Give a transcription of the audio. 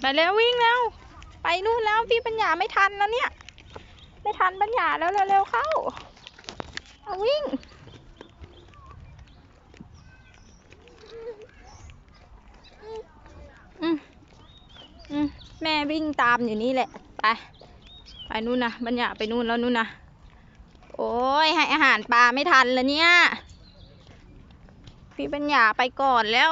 ไปแล้ววิ่งแล้ว ไปนู่นแล้วพี่ปัญญาไม่ทันแล้วเนี่ย ไม่ทันปัญญาแล้วเร็วๆเข้าเอาวิ่ง อืมอืมแม่วิ่งตามอยู่นี่แหละ ไป ไปนู่นนะบัญญาไปนู่นแล้วนู่นนะโอ้ยให้อาหารปลาไม่ทันแล้วเนี่ย พี่ปัญญาไปก่อนแล้ว